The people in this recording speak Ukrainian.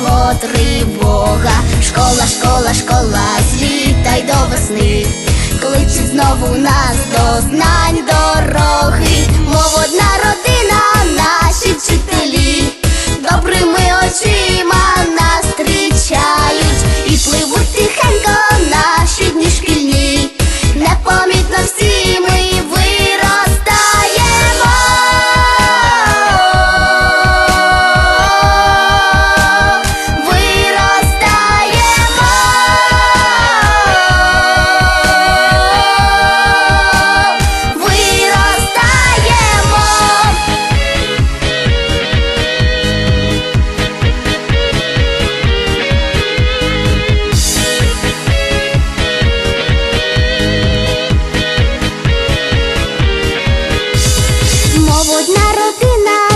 Першого тривога. Школа, школа, школа, з до весни, кличе знову нас до дорога. una rutina.